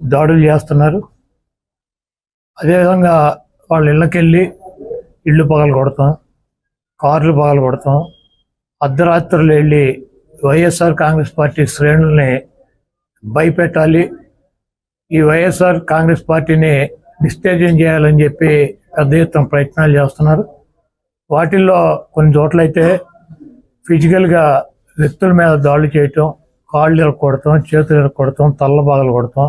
దాడులు చేస్తున్నారు. అదేవిధంగా వాళ్ళ ఇళ్ళకెళ్ళి ఇళ్ళు పగలు కొడతాం కార్లు పగలు కొడతాం. అర్ధరాత్రులు వెళ్ళి వైఎస్ఆర్ కాంగ్రెస్ పార్టీ శ్రేణుల్ని భయపెట్టాలి. ఈ వైఎస్ఆర్ కాంగ్రెస్ పార్టీని నిస్తేజం చేయాలని చెప్పి పెద్ద ఎత్తున ప్రయత్నాలు చేస్తున్నారు. వాటిల్లో కొన్ని చోట్లయితే ఫిజికల్గా వ్యక్తుల మీద దాడులు చేయటం కాళ్ళు ఇరగొడతాం చేతులు ఇరగొడతాం తల్ల బాగలు కొడతాం.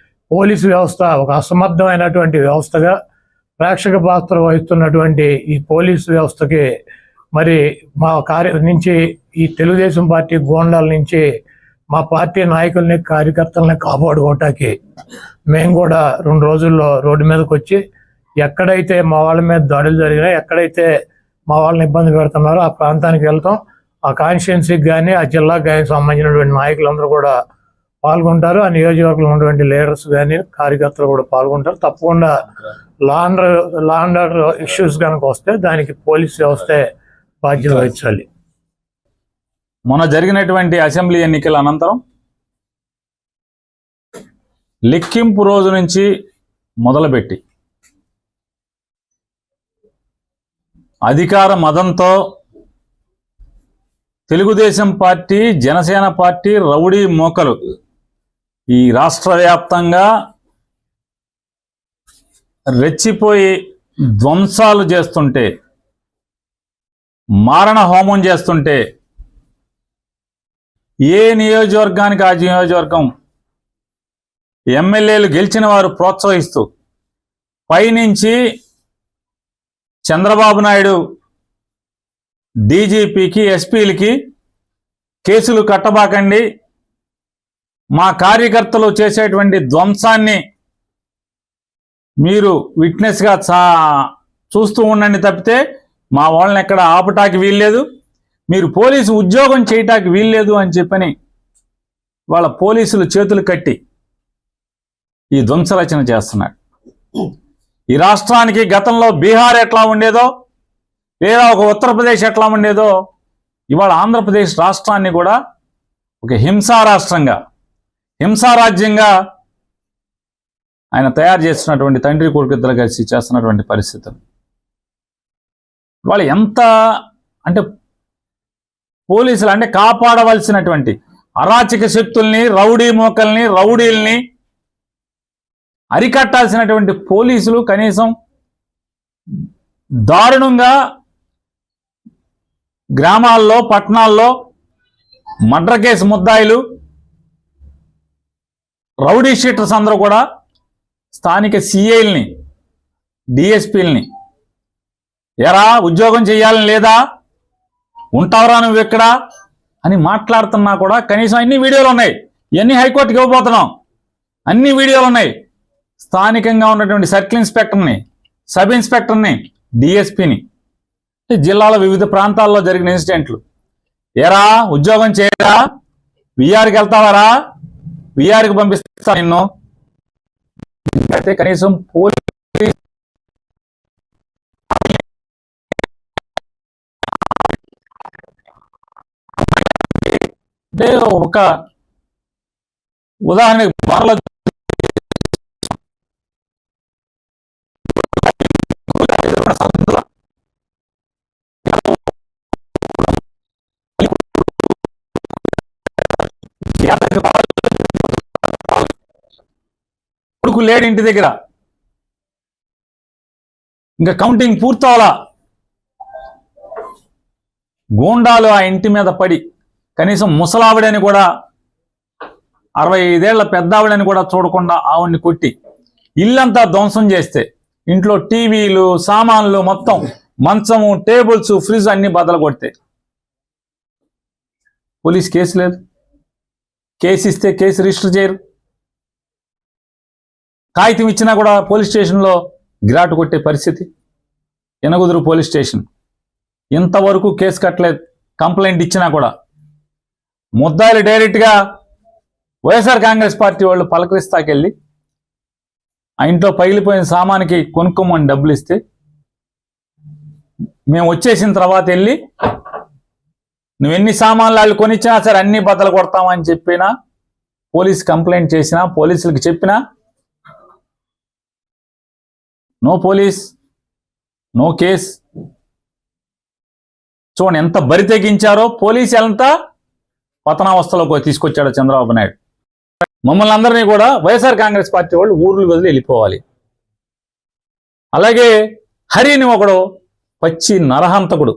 పోలీసు వ్యవస్థ ఒక అసమర్థమైనటువంటి వ్యవస్థగా ప్రేక్షక పాత్ర వహిస్తున్నటువంటి ఈ పోలీసు వ్యవస్థకి మరి మా కార్య నుంచి ఈ తెలుగుదేశం పార్టీ గోండాల నుంచి మా పార్టీ నాయకుల్ని కార్యకర్తల్ని కాపాడుకోవటానికి మేము కూడా రెండు రోజుల్లో రోడ్డు మీదకి వచ్చి ఎక్కడైతే మా వాళ్ళ మీద దాడులు జరిగినాయి ఎక్కడైతే మా వాళ్ళని ఇబ్బంది పెడుతున్నారో ఆ ప్రాంతానికి వెళ్తాం. ఆ కాన్స్టిట్యున్సీకి కానీ ఆ జిల్లాకు కానీ సంబంధించినటువంటి నాయకులందరూ కూడా పాల్గొంటారు. ఆ నియోజకవర్గంలో ఉన్నటువంటి లీడర్స్ కానీ కార్యకర్తలు కూడా పాల్గొంటారు. తప్పకుండా లాండర్ లాండర్ ఇష్యూస్ కనుక వస్తే దానికి పోలీస్ వ్యవస్థ బాధ్యత వహించాలి. మొన్న జరిగినటువంటి అసెంబ్లీ ఎన్నికల అనంతరం లెక్కింపు రోజు నుంచి మొదలుపెట్టి అధికార మదంతో Telugudesam party Janasena party rowdy మోకలు ఈ రాష్ట్ర వ్యాప్తంగా రెచ్చిపోయి ధ్వంసాలు చేస్తుంటే మారణ హోమం చేస్తుంటే ఏ నియోజకవర్గానికి ఆ నియోజకవర్గం ఎమ్మెల్యేలు గెలిచిన వారు ప్రోత్సహిస్తూ పైనుంచి చంద్రబాబు నాయుడు డీజీపీకి ఎస్పీలకి కేసులు కట్టబాకండి మా కార్యకర్తలు చేసేటువంటి ధ్వంసాన్ని మీరు విట్నెస్గా చా చూస్తూ ఉండండి తప్పితే మా వాళ్ళని ఎక్కడ ఆపటానికి వీల్లేదు. మీరు పోలీసు ఉద్యోగం చేయటానికి వీల్లేదు అని చెప్పని వాళ్ళ పోలీసులు చేతులు కట్టి ఈ ధ్వంసరచన చేస్తున్నారు. ఈ రాష్ట్రానికి గతంలో బీహార్ ఎట్లా ఉండేదో లేదా ఒక ఉత్తరప్రదేశ్ ఎట్లా ఉండేదో ఇవాళ ఆంధ్రప్రదేశ్ రాష్ట్రాన్ని కూడా ఒక హింసా రాష్ట్రంగా హింసారాజ్యంగా ఆయన తయారు చేస్తున్నటువంటి తండ్రి కొడుకు ఇద్దరు కలిసి చేస్తున్నటువంటి పరిస్థితులు. వాళ్ళు ఎంత అంటే పోలీసులు అంటే కాపాడవలసినటువంటి అరాచక శక్తుల్ని రౌడీ మోకల్ని రౌడీల్ని అరికట్టాల్సినటువంటి పోలీసులు కనీసం దారుణంగా గ్రామాల్లో పట్టణాల్లో మడ్ర కేసు ముద్దాయిలు రౌడీ షీటర్స్ అందరూ కూడా స్థానిక సిఐల్ని డిఎస్పీల్ని ఎరా ఉద్యోగం చేయాలని లేదా ఉంటావురా నువ్వు ఎక్కడ అని మాట్లాడుతున్నా కూడా కనీసం అన్ని వీడియోలు ఉన్నాయి. ఇవన్నీ హైకోర్టుకి ఇవ్వబోతున్నాం. అన్ని వీడియోలు ఉన్నాయి. స్థానికంగా ఉన్నటువంటి సర్కిల్ ఇన్స్పెక్టర్ని సబ్ ఇన్స్పెక్టర్ని డిఎస్పిని జిల్లాలో వివిధ ప్రాంతాల్లో జరిగిన ఇన్సిడెంట్లు. ఎరా ఉద్యోగం చేయరా? విఆర్కి వెళ్తావారా? విఆర్కి పంపిస్తా నిన్ను. అయితే కనీసం పోలీస్ అంటే ఒక ఉదాహరణకి బార్ల కొడుకు లేడు ఇంటి దగ్గర. ఇంకా కౌంటింగ్ పూర్తవలా. గూండాలు ఆ ఇంటి మీద పడి కనీసం ముసలావిడని కూడా అరవై ఐదేళ్ళ పెద్దావిడని కూడా చూడకుండా ఆవిడ్ని కొట్టి ఇల్లంతా ధ్వంసం చేస్తే ఇంట్లో టీవీలు సామాన్లు మొత్తం మంచము టేబుల్స్ ఫ్రిడ్జ్ అన్ని బద్దలు కొడితే. పోలీస్ కేసు లేదు. కేసు ఇస్తే కేసు రిజిస్టర్ చేయరు. కాగితం ఇచ్చినా కూడా పోలీస్ స్టేషన్లో గిరాటు కొట్టే పరిస్థితి. ఎనగుదురు పోలీస్ స్టేషన్. ఇంతవరకు కేసు కట్టలేదు కంప్లైంట్ ఇచ్చినా కూడా. ముద్దాయిలు డైరెక్ట్గా వైఎస్ఆర్ కాంగ్రెస్ పార్టీ వాళ్ళు పలకరిస్తాకెళ్ళి ఆ ఇంట్లో పగిలిపోయిన సామానికి కొనుక్కోమని డబ్బులు ఇస్తే మేము వచ్చేసిన తర్వాత వెళ్ళి నువ్వు ఎన్ని సామాన్లు వాళ్ళు కొనిచ్చినా సరే అన్ని బద్దలు కొడతామని చెప్పినా పోలీస్ కంప్లైంట్ చేసినా పోలీసులకు చెప్పినా నో పోలీస్ నో కేస్ చూడండి ఎంత బరి తెగించారో పోలీసు ఎంత పతనావస్థలోకి తీసుకొచ్చాడో చంద్రబాబు నాయుడు. మమ్మల్ని అందరినీ కూడా వైఎస్ఆర్ కాంగ్రెస్ పార్టీ వాళ్ళు ఊర్లు వదిలి వెళ్ళిపోవాలి. అలాగే హరిని ఒకడు పచ్చి నరహంతకుడు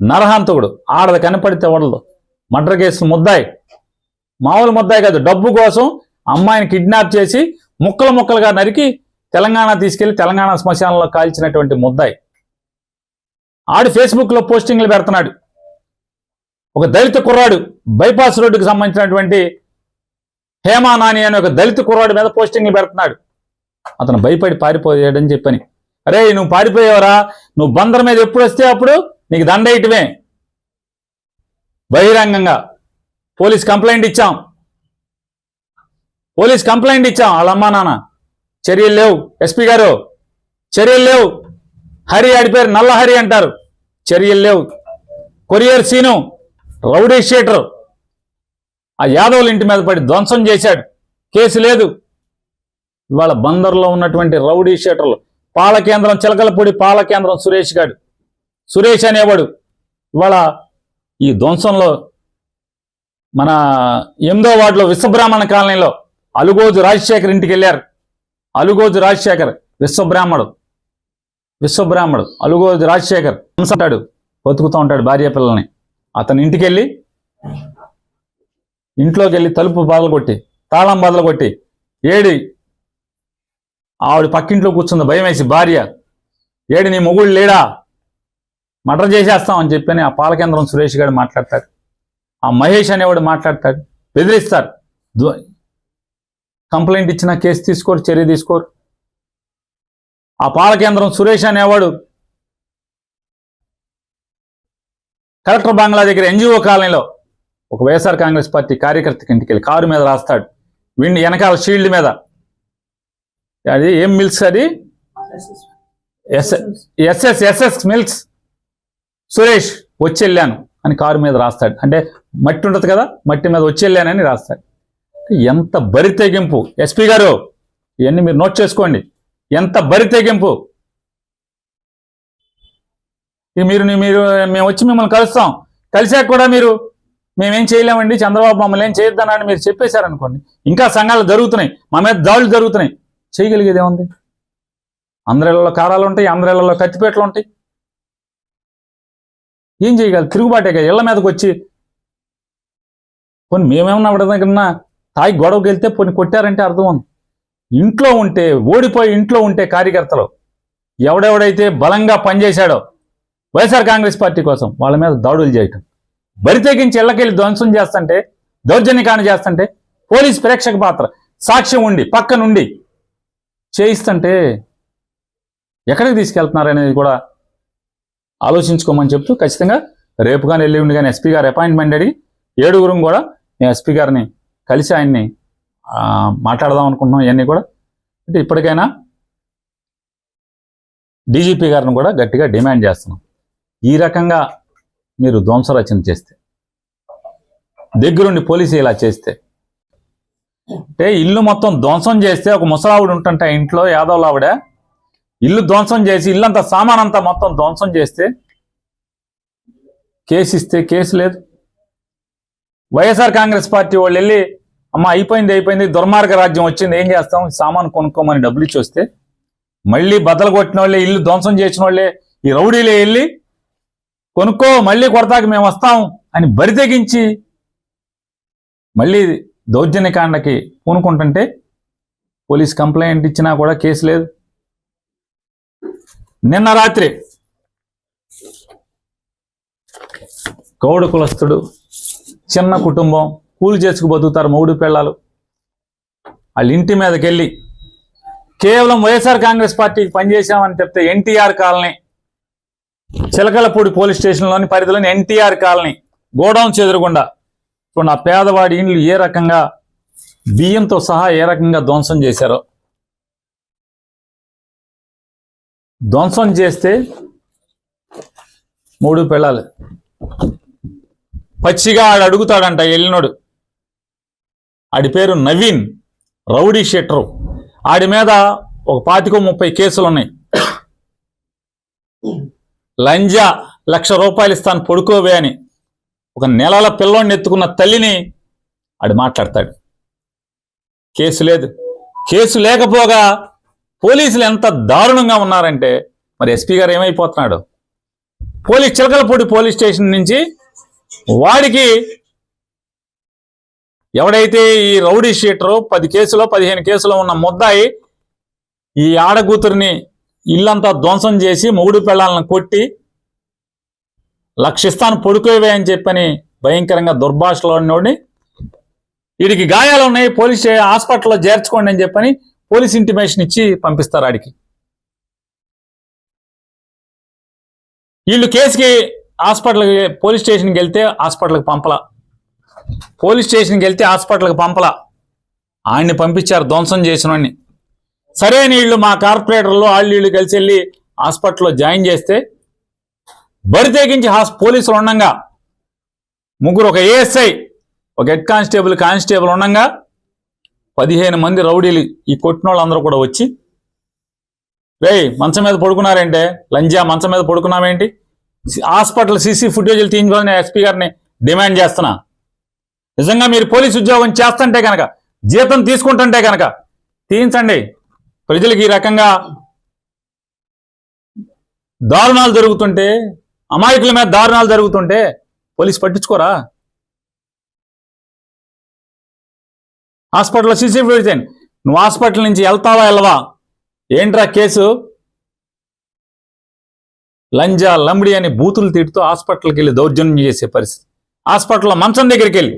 నరహంతకుడు ఆడది కనపడితే వడదు మర్డర్ కేసు ముద్దాయి. మామూలు ముద్దాయి కాదు డబ్బు కోసం అమ్మాయిని కిడ్నాప్ చేసి ముక్కలు ముక్కలుగా నరికి తెలంగాణ తీసుకెళ్ళి తెలంగాణ శ్మశానంలో కాల్చినటువంటి ముద్దాయి. ఆడు ఫేస్బుక్లో పోస్టింగ్లు పెడుతున్నాడు. ఒక దళిత కుర్రాడు బైపాస్ రోడ్డుకి సంబంధించినటువంటి హేమా నాని అనే ఒక దళిత కుర్రాడు మీద పోస్టింగ్లు పెడుతున్నాడు. అతను భయపడి పారిపోయాడని చెప్పని. అరే నువ్వు పారిపోయావరా? నువ్వు బందర్ మీద ఎప్పుడు వస్తే అప్పుడు నీకు దండయటమే బహిరంగంగా పోలీస్ కంప్లైంట్ ఇచ్చాం. పోలీస్ కంప్లైంట్ ఇచ్చాం వాళ్ళ అమ్మా నాన్న. చర్యలు లేవు. ఎస్పీ గారు చర్యలు లేవు. హరి ఆడిపోయారు నల్ల హరి అంటారు. చర్యలు లేవు. Courier Seenu rowdy sheeter. ఆ యాదవుల ఇంటి మీద పడి ధ్వంసం చేశాడు. కేసు లేదు. ఇవాళ బందర్లో ఉన్నటువంటి రౌడీ షీటర్లు పాల కేంద్రం చిలకలపూడి పాల కేంద్రం సురేష్ గాడు. సురేష్ అనేవాడు. ఇవాళ ఈ ధ్వంసంలో మన ఎనిమిదో వార్డులో విశ్వబ్రాహ్మణ కాలనీలో అలుగోజు రాజశేఖర్ ఇంటికి వెళ్ళారు. అలుగోజు రాజశేఖర్ విశ్వబ్రాహ్మడు. విశ్వబ్రాహ్మడు అలుగోజు రాజశేఖర్ అంటాడు బతుకుతూ ఉంటాడు భార్య పిల్లల్ని. అతని ఇంటికి వెళ్ళి ఇంట్లోకి వెళ్ళి తలుపు బదలు కొట్టి తాళం బదలు కొట్టి ఏడి ఆవిడ పక్కింట్లో కూర్చుంది భయం వేసి భార్య ఏడి నీ మొగుడు లేడా? మటర్ చేసేస్తాం అని చెప్పని ఆ పాలకేంద్రం సురేష్ గారు మాట్లాడతాడు ఆ మహేష్ అనేవాడు మాట్లాడతాడు. బెదిరిస్తారు. కంప్లైంట్ ఇచ్చిన కేసు తీసుకోరు చర్య తీసుకోరు. ఆ పాలకేంద్రం సురేష్ అనేవాడు కలెక్టర్ బంగ్లా దగ్గర ఎన్జిఓ కాలనీలో ఒక వైఎస్ఆర్ కాంగ్రెస్ పార్టీ కార్యకర్తకి ఇంటికి వెళ్ళి కారు మీద రాస్తాడు. విండి వెనకాల షీల్డ్ మీద. అది ఏం మిల్క్స్ అది? S SS SS milks Suresh వచ్చి వెళ్ళాను అని కారు మీద రాస్తాడు. అంటే మట్టి ఉంటుంది కదా మట్టి మీద వచ్చి వెళ్ళానని రాస్తాడు. ఎంత బరి తెగింపు? ఎస్పీ గారు ఇవన్నీ మీరు నోట్ చేసుకోండి. ఎంత బరి తెగింపు? ఇక మీరు మీరు మేము వచ్చి మిమ్మల్ని కలుస్తాం. కలిసాక కూడా మీరు మేమేం చేయలేమండి చంద్రబాబు మమ్మల్ని ఏం చేయొద్దన్నారని మీరు చెప్పేశారనుకోండి. ఇంకా సంఘాలు జరుగుతున్నాయి. మా మీద దాడులు జరుగుతున్నాయి. చేయగలిగేది ఏముంది అందరిళ్ళలో కారాలు ఉంటాయి అందరిళ్ళలో కత్తిపేటలు ఉంటాయి. ఏం చేయగలరు? తిరుగుబాటే కదా ఇళ్ళ మీదకి వచ్చి. కొన్ని మేమేమన్నా ఆవిడ తాగి గొడవకి వెళ్తే పోనీ కొట్టారంటే అర్థం ఉంది. ఇంట్లో ఉంటే ఓడిపోయి ఇంట్లో ఉంటే కార్యకర్తలు ఎవడెవడైతే బలంగా పనిచేశాడో వైఎస్ఆర్ కాంగ్రెస్ పార్టీ కోసం వాళ్ళ మీద దాడులు చేయటం. బరి తెగించి ఇళ్ళకెళ్ళి ధ్వంసం చేస్తుంటే దౌర్జన్యకాన్ని చేస్తుంటే పోలీస్ ప్రేక్షక పాత్ర సాక్ష్యం ఉండి పక్కనుండి చేయిస్తుంటే ఎక్కడికి తీసుకెళ్తున్నారు అనేది కూడా ఆలోచించుకోమని చెప్తూ ఖచ్చితంగా రేపు కానీ ఎల్లుండి కానీ ఎస్పీ గారు అపాయింట్మెంట్ అడిగి ఏడుగురం కూడా నేను ఎస్పీ గారిని కలిసి ఆయన్ని మాట్లాడదాం అనుకుంటున్నాం ఇవన్నీ కూడా. అంటే ఇప్పటికైనా డీజీపీ గారిని కూడా గట్టిగా డిమాండ్ చేస్తున్నాం. ఈ రకంగా మీరు ధ్వంస రచన చేస్తే దగ్గరుండి పోలీసు ఇలా చేస్తే అంటే ఇల్లు మొత్తం ధ్వంసం చేస్తే ఒక ముసలావిడ ఉంటుంటే ఇంట్లో యాదవ్ ఆవిడ ఇల్లు ధ్వంసం చేసి ఇల్లంతా సామాన్ అంతా మొత్తం ధ్వంసం చేస్తే కేసు ఇస్తే కేసు లేదు. వైఎస్ఆర్ కాంగ్రెస్ పార్టీ వాళ్ళు వెళ్ళి అమ్మ అయిపోయింది అయిపోయింది దుర్మార్గ రాజ్యం వచ్చింది ఏం చేస్తాం? సామాన్ కొనుక్కోమని డబ్బులు ఇచ్చి వస్తే మళ్ళీ బద్దలు కొట్టిన వాళ్ళే ఇల్లు ధ్వంసం చేసిన వాళ్ళే ఈ రౌడీలే వెళ్ళి కొనుక్కో మళ్ళీ కొడతాకి మేము వస్తాం అని బరి తెగించి మళ్ళీ దౌర్జన్యకాండకి పూనుకుంటుంటే పోలీస్ కంప్లైంట్ ఇచ్చినా కూడా కేసు లేదు. నిన్న రాత్రి గౌడ కులస్తుడు చిన్న కుటుంబం కూలి చేసుకు బతుకుతారు మూడు పిల్లలు. వాళ్ళ ఇంటి మీదకి వెళ్ళి కేవలం వైఎస్ఆర్ కాంగ్రెస్ పార్టీకి పనిచేశామని చెప్తే ఎన్టీఆర్ కాలనీ చిలకలపూడి పోలీస్ స్టేషన్లోని పరిధిలోని ఎన్టీఆర్ కాలనీ గోడౌన్ చెదురుగుండా ఇప్పుడు ఆ పేదవాడి ఇండ్లు ఏ రకంగా బియ్యంతో సహా ఏ రకంగా ధ్వంసం చేశారో. ధ్వంసం చేస్తే మూడు పిల్లలు పచ్చిగా ఆడు అడుగుతాడంట వెళ్ళినోడు ఆడి పేరు నవీన్ రౌడీ షెట్రు. ఆడి మీద ఒక పాతికో ముప్పై కేసులు ఉన్నాయి. లంజా లక్ష రూపాయలు ఇస్తాను పడుకోవే అని ఒక నెలల పిల్లోడిని ఎత్తుకున్న తల్లిని ఆడు మాట్లాడతాడు. కేసు లేదు. కేసు లేకపోగా పోలీసులు ఎంత దారుణంగా ఉన్నారంటే మరి ఎస్పీ గారు ఏమైపోతున్నాడు? పోలీస్ చిలకలపూడి పోలీస్ స్టేషన్ నుంచి వాడికి ఎవడైతే ఈ రౌడీ షీటరు పది కేసులో పదిహేను కేసులో ఉన్న ముద్దాయి ఈ ఆడకూతురిని ఇల్లంతా ధ్వంసం చేసి మొగుడు పిల్లలను కొట్టి లక్షిస్తాను పొడుకోవే అని చెప్పని భయంకరంగా దుర్భాషలో ఉన్నోడిని వీడికి గాయాలు ఉన్నాయి పోలీస్ హాస్పిటల్లో చేర్చుకోండి అని చెప్పని పోలీస్ ఇంటిమేషన్ ఇచ్చి పంపిస్తారు ఆడికి. వీళ్ళు కేసుకి హాస్పిటల్కి పోలీస్ స్టేషన్కి వెళ్తే హాస్పిటల్కి పంపలా. పోలీస్ స్టేషన్కి వెళ్తే హాస్పిటల్కి పంపలా. ఆయన్ని పంపించారు ధ్వంసం చేసిన సరే నీళ్ళు మా కార్పొరేటర్లు వాళ్ళు వీళ్ళు కలిసి వెళ్ళి హాస్పిటల్లో జాయిన్ చేస్తే బరి తెగించి హాస్ పోలీసులు ఉండగా. ముగ్గురు ఒక ఏఎస్ఐ ఒక హెడ్ కానిస్టేబుల్ కానిస్టేబుల్ ఉండగా. పదిహేను మంది రౌడీలు ఈ కొట్టిన వాళ్ళందరూ కూడా వచ్చి రేయ్ మంచం మీద పడుకున్నారంటే? లంజా మంచం మీద పడుకున్నామేంటి హాస్పిటల్ సీసీ ఫుటేజీలు తీయించుకోవాలని ఎస్పీ గారిని డిమాండ్ చేస్తున్నా. నిజంగా మీరు పోలీస్ ఉద్యోగం చేస్తుంటే కనుక జీతం తీసుకుంటుంటే కనుక తీయించండి. ప్రజలకు ఈ రకంగా దారుణాలు జరుగుతుంటే అమాయకుల మీద దారుణాలు జరుగుతుంటే పోలీస్ పట్టించుకోరా? హాస్పిటల్లో సీసీ ఫుటేజ్ నువ్వు హాస్పిటల్ నుంచి వెళ్తావా వెళ్ళవా? ఏంట్రా కేసు? లంజా లంబడి అని బూతులు తిడుతూ హాస్పిటల్కి వెళ్ళి దౌర్జన్యం చేసే పరిస్థితి. హాస్పిటల్లో మంచం దగ్గరికి వెళ్ళి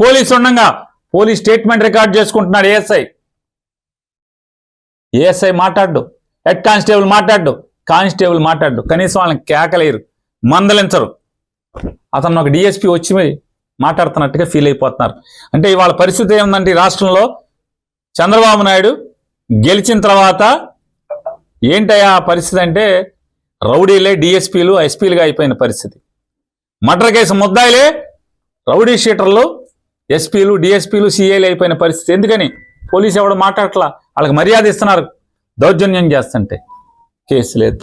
పోలీసు ఉండగా పోలీస్ స్టేట్మెంట్ రికార్డ్ చేసుకుంటున్నాడు ఏఎస్ఐ. ఏఎస్ఐ మాట్లాడు హెడ్ కానిస్టేబుల్ మాట్లాడు కానిస్టేబుల్ మాట్లాడు కనీసం వాళ్ళని కేకలేరు మందలించరు. అతను ఒక డిఎస్పి వచ్చి మాట్లాడుతున్నట్టుగా ఫీల్ అయిపోతున్నారు. అంటే ఇవాళ పరిస్థితి ఏముందంటే రాష్ట్రంలో చంద్రబాబు నాయుడు గెలిచిన తర్వాత ఏంటయ్యా ఆ పరిస్థితి అంటే రౌడీలే డిఎస్పీలు ఎస్పీలుగా అయిపోయిన పరిస్థితి. మర్డర్ కేసు ముద్దాయిలే రౌడీ షీటర్లు ఎస్పీలు డిఎస్పీలు సిఐలు అయిపోయిన పరిస్థితి. ఎందుకని? పోలీసు ఎవడు మాట్లాడట్లా? వాళ్ళకి మర్యాద ఇస్తున్నారు. దౌర్జన్యం చేస్తుంటే. కేసు లేదు.